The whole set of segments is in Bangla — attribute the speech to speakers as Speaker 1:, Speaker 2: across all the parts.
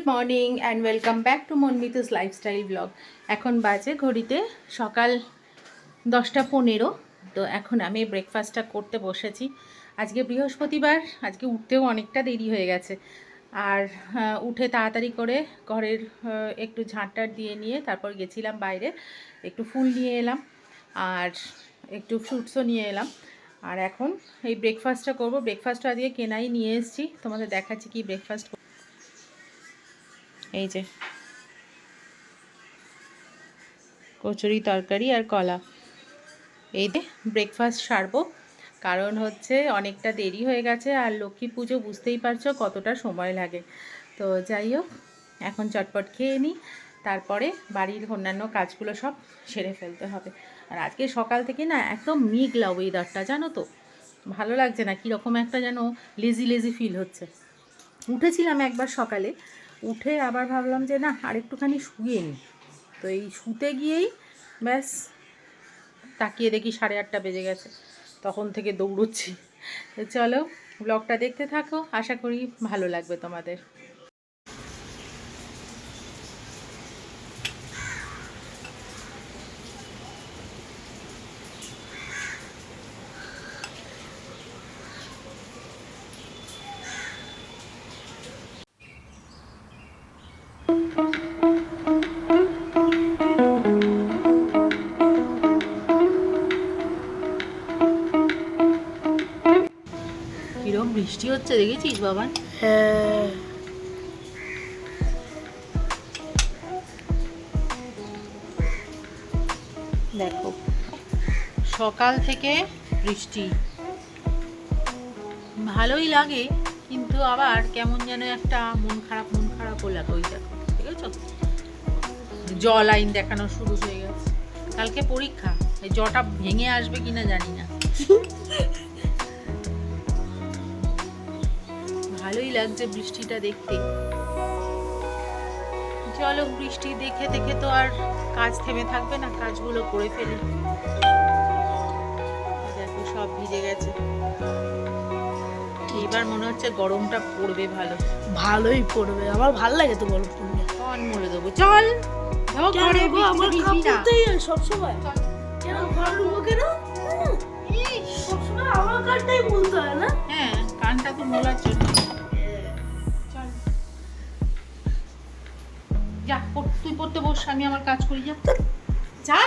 Speaker 1: Good morning and welcome back to Monmitu's lifestyle blog এখন বাজে ঘড়িতে সকাল দশটা পনেরো। তো এখন আমি ব্রেকফাস্টটা করতে বসেছি। আজকে বৃহস্পতিবার, আজকে উঠতেও অনেকটা দেরি হয়ে গেছে। আর উঠে তাড়াতাড়ি করে ঘরের একটু ঝাঁটটার দিয়ে নিয়ে তারপর গেছিলাম বাইরে। একটু ফুল নিয়ে এলাম আর একটু ফ্রুটসও নিয়ে এলাম। আর এখন এই ব্রেকফাস্টটা করব। ব্রেকফাস্টটা আজকে কেনাই নিয়ে এসেছি। তোমাদের দেখাচ্ছি কি ব্রেকফাস্ট এই যে। কচুরি তরকারি আর কলা। এই যে ব্রেকফাস্ট সারবো। কারণ হচ্ছে অনেকটা দেরি হয়ে গেছে আর লক্ষ্মী পুজো বুঝতেই পারছ কতটা সময় লাগে। তো যাই হোক, এখন চটপট খেয়ে নিই তারপরে বাড়ির অন্যান্য কাজগুলো সব সেরে ফেলতে হবে। আর আজকে সকাল থেকে না একদম মেঘলা ওয়েদারটা জানো তো? ভালো লাগছে না, কীরকম একটা যেন লেজি লেজি ফিল হচ্ছে। উঠেছিলাম একবার সকালে উঠে আবার ভাবলাম যে না, আরেকটুখানি শুয়ে নিই তো এই শুতে গিয়েই ব্যাস তাকিয়ে দেখি সাড়ে আটটা বেজে গেছে। তখন থেকে দৌড়চ্ছি। চলো, ব্লগটা দেখতে থাকো। আশা করি ভালো লাগবে তোমাদের। বৃষ্টি হচ্ছে দেখেছিস বাবা?
Speaker 2: হ্যাঁ।
Speaker 1: দেখো সকাল থেকে বৃষ্টি। ভালোই লাগে কিন্তু আবার কেমন যেন একটা মন খারাপ মন খারাপও লাগে ওই দেখো ঠিক আছে জল আইন দেখানো শুরু হয়ে গেছে। কালকে পরীক্ষা এই জটা ভেঙে আসবে কিনা জানি না। ভালোই লাগছে বৃষ্টিটা দেখতে। চলো বৃষ্টি দেখে দেখে তো আর কাজ থেমে থাকবে না কাজগুলো করে ফেলি। দেখো সব ভিজে গেছে। এইবার মনে হচ্ছে গরমটা পড়বে ভালো।
Speaker 2: ভালোই পড়বে আমার ভালো লাগে তো গল্প পড়লে।
Speaker 1: কন মরে দেবো। চল ঘরে
Speaker 2: আমার কাপড়তেই হয় সবসময়। কেন ঘর ঢুকবো কেন? সবসময় আমার কারটাই বলতে হয় না।
Speaker 1: হ্যাঁ কানটা তো মোলার জন্য। বস আমি আমার কাজ করি, যা। যা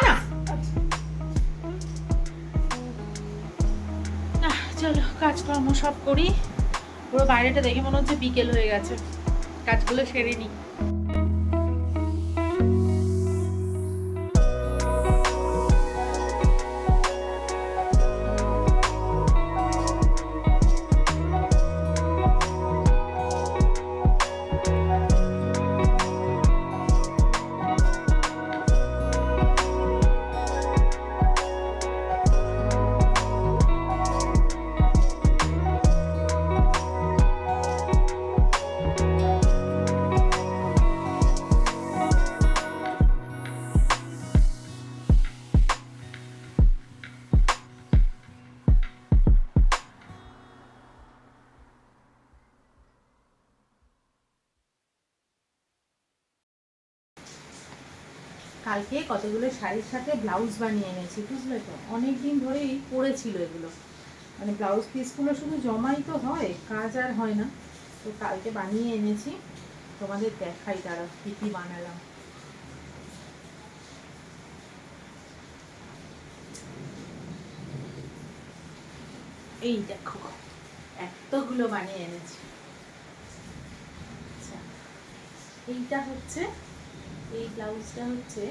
Speaker 1: না, চলো, কাজকর্ম সব করি। পুরো বাইরেটা দেখে মনে হচ্ছে বিকেল হয়ে গেছে। কাজগুলো সেরে নিই। কালকে কতগুলো শাড়ির সাথে ব্লাউজ বানিয়ে এনেছি, বুঝলে তো? অনেক দিন ধরেই পরেছিল এগুলো। মানে ব্লাউজ পিসগুলো শুধু জমাই তো হয়, কাজ আর হয় না। তো কালকে বানিয়ে এনেছি, তোমাদের দেখাই তারা কী কী বানালাম। এই দেখো, এতগুলো বানিয়ে এনেছি। আচ্ছা এইটা হচ্ছে এই ব্লাউজটা হচ্ছে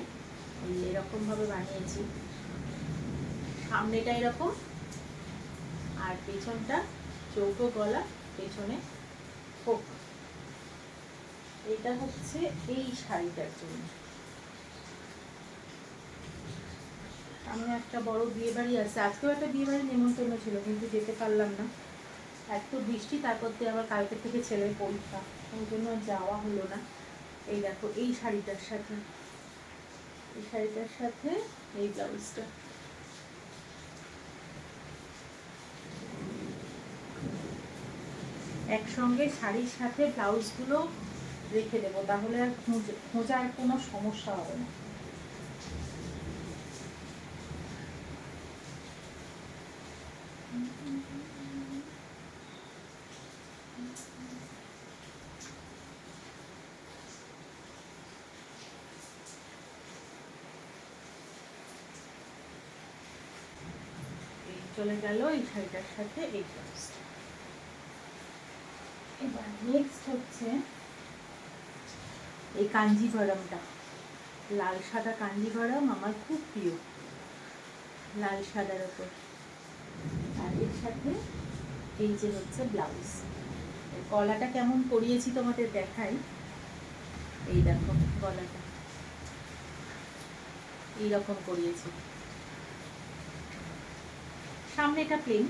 Speaker 1: এই এরকম ভাবে বানিয়েছি। সামনেটা এরকম আর পেছনটা চৌকো গলা, পেছনে হোক এটা হচ্ছে এই শাড়িটার জন্য। সামনে একটা বড় বিয়ে বাড়ি আছে। আজকেও একটা বিয়ে বাড়ি নেমন্তন্ন ছিল, কিন্তু যেতে পারলাম না। এত বৃষ্টি, তারপর দিয়ে আবার কালকে থেকে ছেলের পরীক্ষা। ওই জন্য যাওয়া হলো না। এই দেখো, এই শাড়িটার সাথে। এই শাড়িটার সাথে এই ব্লাউজটা। একসঙ্গে শাড়ির সাথে ব্লাউজগুলো রেখে দেবো, তাহলে আর খুঁজে, খোঁজার কোনো সমস্যা হবে না এই চলে গেল এই শাড়িটার সাথে এই ব্লাউজ এবার নেক্সট হচ্ছে এই কাঞ্জিভরমটা। লাল সাদা কাঞ্জিভরম আমার খুব প্রিয়। লাল সাদার ওপর। আর এর সাথে এই যে হচ্ছে ব্লাউজ গলাটা কেমন করিয়েছি তোমাদের দেখাই। এই দেখো গলাটা। এইরকম করিয়েছি সামনেটা প্লেন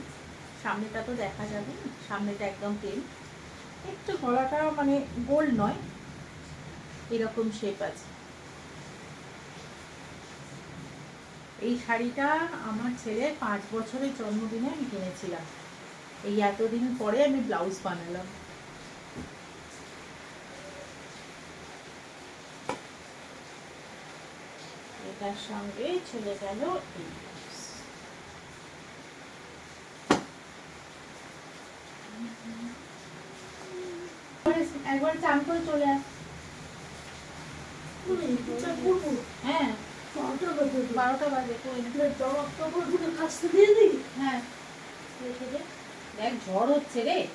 Speaker 1: সামনেটা তো দেখা যাবে, সামনেটা একদম প্লেন একটু গলাটা মানে গোল নয়, এরকম শেপ আছে। এই শাড়িটা আমার ছেলের পাঁচ বছরের জন্মদিনে আমি কিনেছিলাম। এই এতদিন পরে আমি ব্লাউজ বানালাম। এটার সঙ্গে চলে গেল এই। একবার চান করে চলে আস। হ্যাঁ। বারোটা বাজে কই হ্যাঁ। দেখ ঝড় হচ্ছে রে।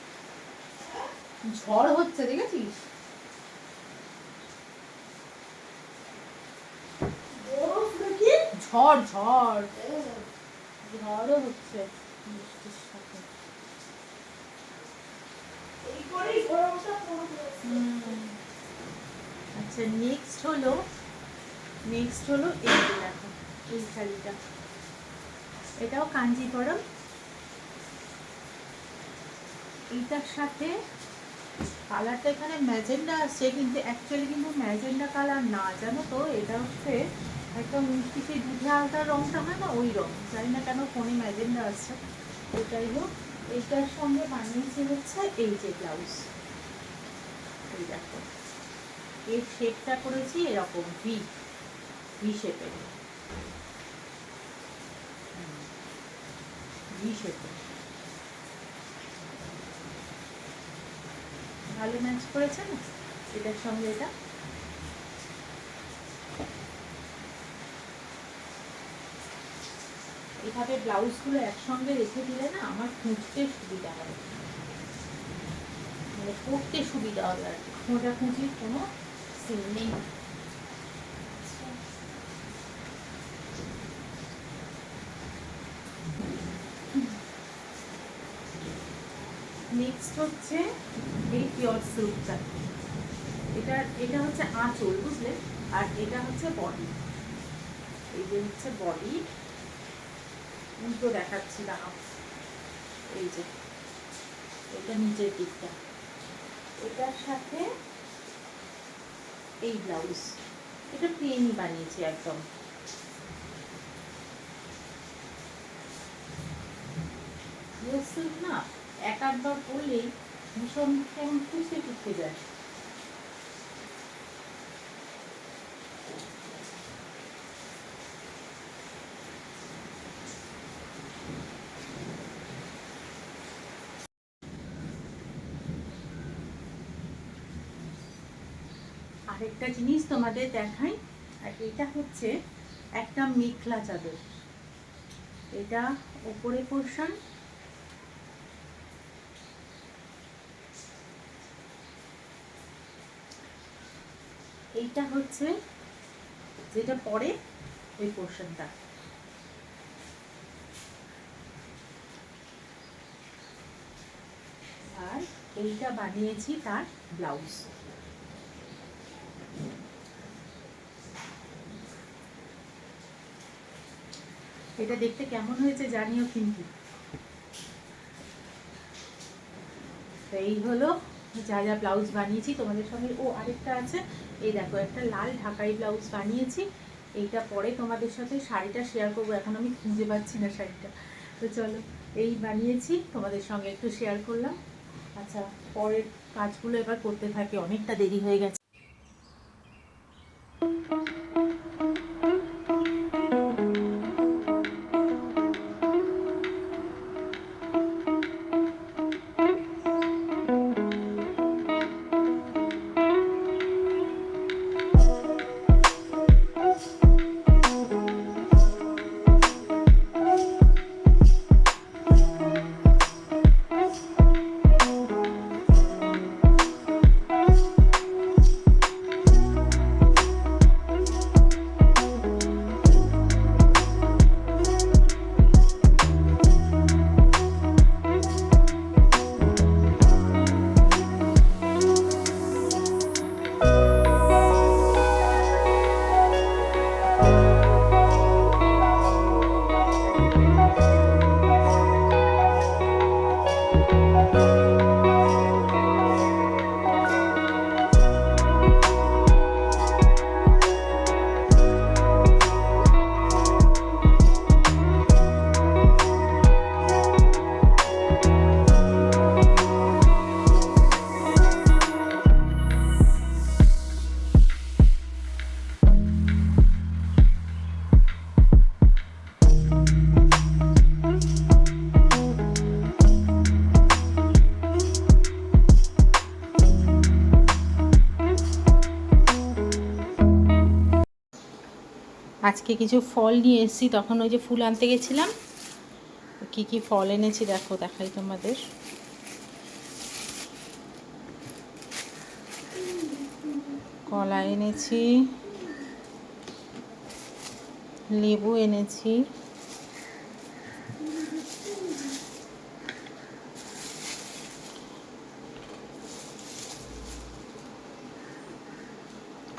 Speaker 1: ঝড় হচ্ছে দেখেছিস? ঝড় ঝড়। ঝড়ও হচ্ছে। বৃষ্টির সাথে। আচ্ছা নেক্সট হলো নেক্সট হলো এই দেখো, এই শাড়িটা। এটাও কাঞ্জিভরম এইটার সাথে কালারটা এখানে ম্যাজেন্ডা আসছে কিন্তু অ্যাকচুয়ালি কিন্তু ম্যাজেন্ডা কালার না, জানো তো? এটা হচ্ছে একদম মিষ্টি, সেই দুধে আলতার রঙটা হয় না? ওই রঙ জানি না কেন, ফোনে ম্যাজেন্ডা আসছে ওটাই হোক। এইটার সঙ্গে বানিয়েছি হচ্ছে এই যে ব্লাউজ এই দেখো। এর শেপটা করেছি এরকম ভি ভি শেপের ভি শেপের ভালো ম্যাচ করেছে না? এটার সঙ্গে এটা? এভাবে ব্লাউজগুলো একসঙ্গে রেখে দিলে না আমার খুঁজতে সুবিধা হবে। মানে পড়তে সুবিধা হবে আর কি। খোঁজাখুঁজির কোনো সিন নেই। নেক্সট হচ্ছে এই পিওর সিল্কটা এটা এটা হচ্ছে আঁচল, বুঝলে? আর এটা হচ্ছে বডি এই যে হচ্ছে বডি উল্টো দেখাচ্ছি দাঁড়াও। এই যে, এটা নিচের দিকটা। এটার সাথে এই ব্লাউজ এটা প্লেনই বানিয়েছি একদম। না, এক আধবার পরলেই ভীষণ খুঁজতে টুকতে যায় আরেকটা জিনিস তোমাদের দেখাই। আর এটা হচ্ছে একটা মেখলা চাদর। এটা ওপরে পোর্শন এইটা হচ্ছে যেটা পরে ওই পোর্শনটা আর এইটা বানিয়েছি তার ব্লাউজ। এটা দেখতে কেমন হয়েছে জানিও কিন্তু। এই হলো যা যা ব্লাউজ বানিয়েছি, তোমাদের সঙ্গে ও আরেকটা আছে। এই দেখো, একটা লাল ঢাকাই ব্লাউজ বানিয়েছি। এইটা পরে তোমাদের সাথে শাড়িটা শেয়ার করব। এখন আমি খুঁজে পাচ্ছি না শাড়িটা। তো চলো, এই বানিয়েছি, তোমাদের সঙ্গে একটু শেয়ার করলাম। আচ্ছা পরের কাজগুলো এবার করতে থাকি। অনেকটা দেরি হয়ে গেছে। Thank you. আজকে কিছু ফল নিয়ে এসেছি। তখন ওই যে ফুল আনতে গেছিলাম। কি কি ফল এনেছি দেখো, দেখাই তোমাদের। কলা এনেছি, লেবু এনেছি।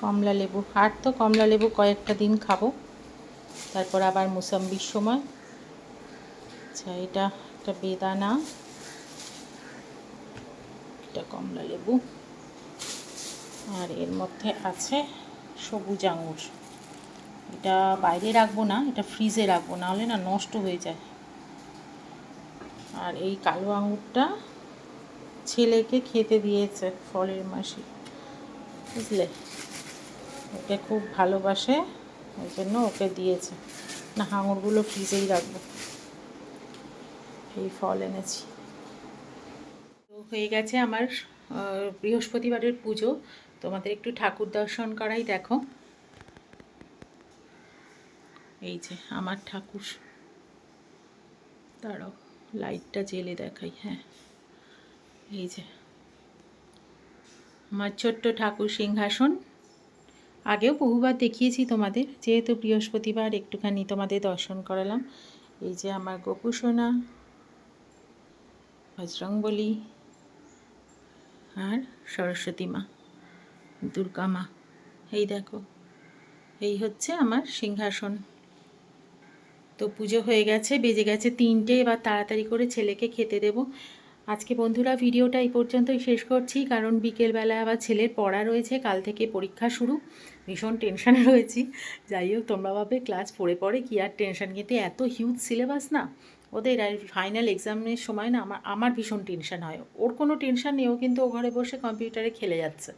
Speaker 1: কমলা লেবু। আর তো কমলা লেবু কয়েকটা দিন খাব। তারপর আবার মুসাম্বির সময়। আচ্ছা এটা একটা বেদানা। এটা কমলা লেবু। আর এর মধ্যে আছে সবুজ আঙুর। এটা বাইরে রাখব না, এটা ফ্রিজে রাখব, নাহলে না নষ্ট হয়ে যায়। আর এই কালো আঙুরটা ছেলেকে খেতে দিয়েছে ফলের মাসি, বুঝলে? ওকে খুব ভালোবাসে। ওই জন্য ওকে দিয়েছে। না, আঙুরগুলো ফ্রিজেই রাখব। এই ফল এনেছি। তো হয়ে গেছে আমার বৃহস্পতিবারের পুজো। তোমাদের একটু ঠাকুর দর্শন করাই দেখো। এই যে আমার ঠাকুর। দাঁড়াও, লাইটটা জেলে দেখাই হ্যাঁ। এই যে, আমার ছোট্ট ঠাকুর সিংহাসন। আগেও বহুবার দেখিয়েছি তোমাদের, যেহেতু বৃহস্পতিবার একটুখানি তোমাদের দর্শন করালাম। এই যে আমার গোপুসোনা বজরংবলী আর সরস্বতী মা, দুর্গা মা। এই দেখো, এই হচ্ছে আমার সিংহাসন। তো পুজো হয়ে গেছে, বেজে গেছে তিনটে, এবার তাড়াতাড়ি করে ছেলেকে খেতে দেব। আজকে বন্ধুরা ভিডিওটা এই পর্যন্তই শেষ করছি, কারণ বিকেলবেলা আবার ছেলের পড়া রয়েছে, কাল থেকে পরীক্ষা শুরু। ভীষণ টেনশানে রয়েছি। যাই হোক, তোমরা ভাবে ক্লাস পড়ে পড়ে কি আর টেনশন কিন্তু এত হিউজ সিলেবাস না। ওদের আর ফাইনাল এক্সামের সময় না আমার আমার ভীষণ টেনশান হয়। ওর কোনো টেনশান নেই, ও কিন্তু ও ঘরে বসে কম্পিউটারে খেলে যাচ্ছে।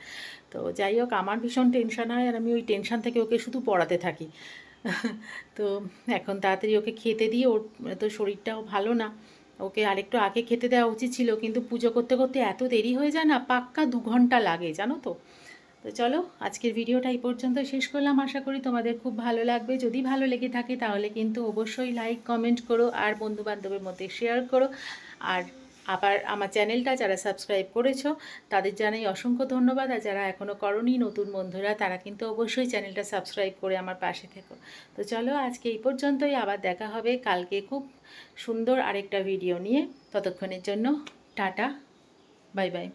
Speaker 1: তো যাই হোক, আমার ভীষণ টেনশন হয় আর আমি ওই টেনশন থেকে ওকে শুধু পড়াতে থাকি। তো এখন তাড়াতাড়ি ওকে খেতে দিয়ে ওর তো শরীরটাও ভালো না। ওকে আরেকটু আগে খেতে দেওয়া উচিত ছিল, কিন্তু পুজো করতে করতে এত দেরি হয়ে যায় না, পাক্কা দু ঘণ্টা লাগে, জানো তো। তো চলো, আজকের ভিডিওটা এই পর্যন্ত শেষ করলাম। আশা করি তোমাদের খুব ভালো লাগবে। যদি ভালো লেগে থাকে তাহলে কিন্তু অবশ্যই লাইক কমেন্ট করো, আর বন্ধুবান্ধবের মধ্যে শেয়ার করো। আর আবার আমার চ্যানেলটা যারা সাবস্ক্রাইব করেছ, তাদের জানাই অসংখ্য ধন্যবাদ। আর যারা এখনও করনি, নতুন বন্ধুরা, তারা কিন্তু অবশ্যই চ্যানেলটা সাবস্ক্রাইব করে আমার পাশে থেকো। তো চলো আজকে এই পর্যন্তই, আবার দেখা হবে কালকে খুব সুন্দর আরেকটা ভিডিও নিয়ে। ততক্ষণের জন্য টাটা, বাই বাই।